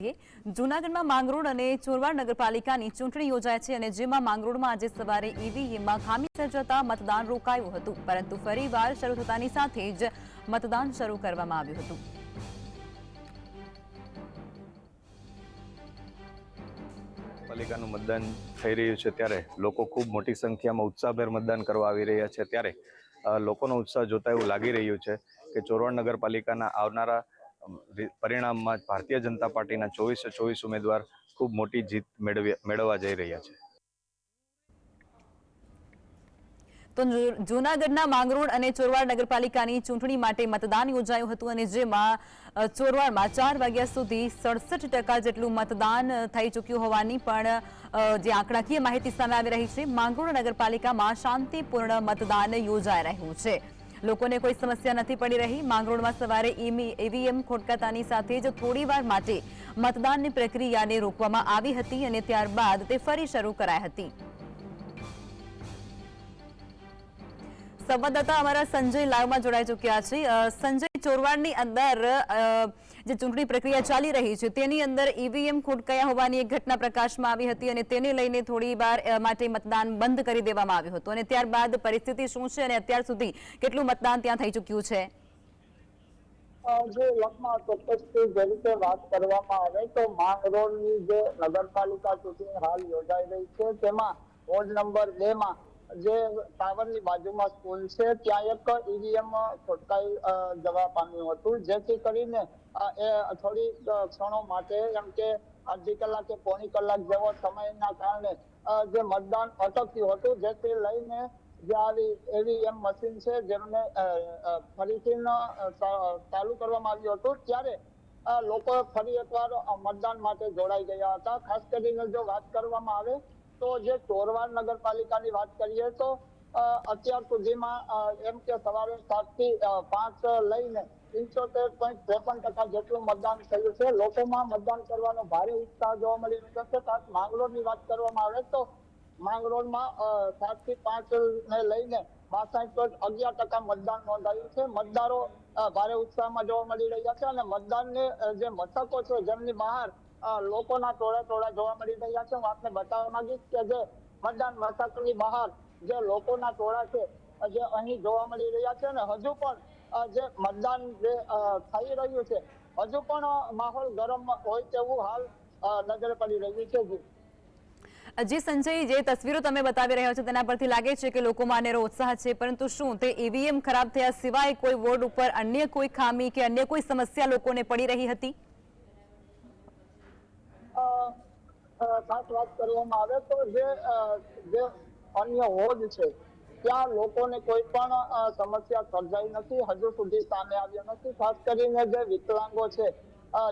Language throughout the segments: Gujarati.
જૂનાગઢમાં માંગરોળ અને ચોરવાડ નગરપાલિકાની ચૂંટણી યોજાય છે અને જેમાં માંગરોળમાં આજે સવારે ઈવીએમમાં ખામી સર્જાતા મતદાન રોકાયું હતું. પરંતુ ફરીવાર શરૂ થતાની સાથે જ મતદાન શરૂ કરવામાં આવ્યું હતું. પાલિકાનું મતદાન થઈ રહ્યું છે ત્યારે લોકો ખૂબ મોટી સંખ્યામાં ઉત્સાહભેર મતદાન કરવા આવી રહ્યા છે. ત્યારે લોકોનો ઉત્સાહ જોતા એવું લાગી રહ્યું છે કે ચોરવાડ નગરપાલિકાના આવનારા પરિણામમાં ભારતીય જનતા પાર્ટીના ચોવીસે ચોવીસ ઉમેદવાર ખૂબ મોટી જીત મેળવી, મેળવવા જઈ રહ્યા છે. તો જૂનાગઢના માંગરોળ અને ચોરવાડ નગરપાલિકાની ચૂંટણી માટે મતદાન યોજાયું હતું અને જેમાં ચોરવાડમાં ચાર વાગ્યા સુધી સડસઠ ટકા જેટલું મતદાન થઈ ચૂક્યું હોવાની પણ જે આંકડાકીય માહિતી સામે આવી રહી છે, માંગરોળ નગરપાલિકામાં શાંતિપૂર્ણ મતદાન યોજાઈ રહ્યું છે. લોકોને કોઈ સમસ્યા નથી પડી રહી. માંગરોળમાં સવારે ઈવીએમ ખોટકાતાની સાથે જ થોડીવાર માટે મતદાનની પ્રક્રિયાને રોકવામાં આવી હતી અને ત્યારબાદ તે ફરી શરૂ કરાઈ હતી. સંવાદદાતા અમારા સંજય લાઈવમાં જોડાઈ ચૂક્યા છે. સંજય ચોરવાડની અંદર જે ચૂંટણી પ્રક્રિયા ચાલી રહી છે, તેની અંદર ઈવીએમ ખોટકાયા હોવાની એક ઘટના પ્રકાશમાં આવી હતી અને તેને લઈને થોડી માટે મતદાન બંધ કરી દેવામાં આવ્યું હતું. અને ત્યારબાદ પરિસ્થિતિ શું છે અને અત્યાર સુધી કેટલું મતદાન ત્યાં થઈ ચૂક્યું છે? નગરપાલિકા ચૂંટણી હાલ યોજાઈ રહી છે, તેમાં વોર્ડ નંબર બે માં જે ટાવરની બાજુમાં સ્કૂલ છે, ત્યાં એક ઈવીએમ ખોટકાઈ જવા પામ્યું હતું. જેથી કરીને એ થોડી ક્ષણો માટે એમ કે અડધી કલાક કે પોણી કલાક જેવો સમયના કારણે જે મતદાન અટક્યું હતું, જેથી લઈને જે આવી એવી એમ મશીન છે, જેમને ફરીથી ચાલુ કરવામાં આવ્યું હતું, ત્યારે લોકો ફરી એકવાર મતદાન માટે જોડાઈ ગયા હતા. ખાસ કરીને જો વાત કરવામાં આવે તો જે ચોરવાડ નગરપાલિકાની વાત કરીએ તો અત્યાર સુધીમાં એમ કે સવારે સાતથી પાંચ લઈને પંચોતેર પોઈન્ટ ત્રેપન ટકા જેટલું મતદાન થયું છે. લોકોમાં મતદાન કરવાનો ભારે ઉત્સાહ જોવા મળી રહ્યો છે. ખાસ માંગરોળની વાત કરવામાં આવે તો, માંગરોળમાં સાતથી પાંચ ને લઈને બાસઠ પોઈન્ટ અગિયાર ટકા મતદાન નોંધાયું છે. મતદારો ભારે ઉત્સાહમાં જોવા મળી રહ્યા છે અને મતદાનને ને જે મથકો છે જેમની બહાર લોકોના ટોળા ટોળા જોવા મળી રહ્યા છે. હું આપને બતાવવા માંગીશ કે જે મતદાન મથકની બહાર જે લોકોના ટોળા છે જે અહીં જોવા મળી રહ્યા છે અને હજુ પણ જે મતદાન જે થઈ રહ્યું છે, હજુ પણ માહોલ ગરમ હોય તેવું હાલ નજરે પડી રહ્યું છે. જી. જે સંજય, જે તસવીરો તમે બતાવી રહ્યા છો તેના પરથી લાગે છે કે લોકોમાં અનેરો ઉત્સાહ છે, પરંતુ શું તે ઈવીએમ ખરાબ થયા સિવાય કોઈ વોર્ડ ઉપર અન્ય કોઈ ખામી કે અન્ય કોઈ સમસ્યા લોકોને પડી રહી હતી? ખાસ વાત કરવામાં આવે તો જે જે અન્ય હોદ છે, ત્યાં લોકોને કોઈ પણ સમસ્યા સર્જાઈ નથી, હજુ સુધી સામે આવ્યો નથી. ખાસ કરીને જે વિકલાંગો છે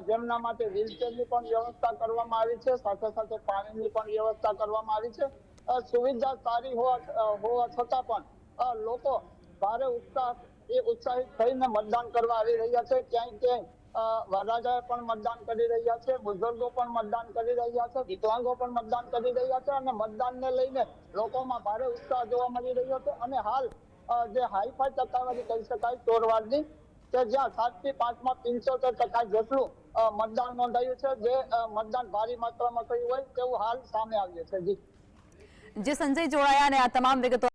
જેમના માટે વ્હીલચેરની પણ વ્યવસ્થા કરવામાં આવી છે, સાથે સાથે પાણીની પણ વ્યવસ્થા કરવામાં આવી છે. સુવિધા સારી હોવા હોવા છતાં પણ લોકો ભારે ઉત્સાહ, એ ઉત્સાહિત થઈને મતદાન કરવા આવી રહ્યા છે. ક્યાંય ક્યાંય વરરાજાએ પણ મતદાન કરી રહ્યા છે, બુઝુર્ગો પણ મતદાન કરી રહ્યા છે, વિકલાંગો પણ મતદાન કરી રહ્યા છે અને મતદાનને લઈને લોકોમાં ભારે ઉત્સાહ જોવા મળી રહ્યો છે અને હાલ જે હાઈફાઈ ટકાવારી કહી શકાય ચોરવાડની, કે જ્યાં સાતથી પાંચમાં પંચોતેર ટકા જેટલું મતદાન નોંધાયું છે, જે મતદાન ભારી માત્રામાં થયું હોય તેવું હાલ સામે આવ્યું છે. જી. જે સંજય જોડાયા અને આ તમામ વિગતો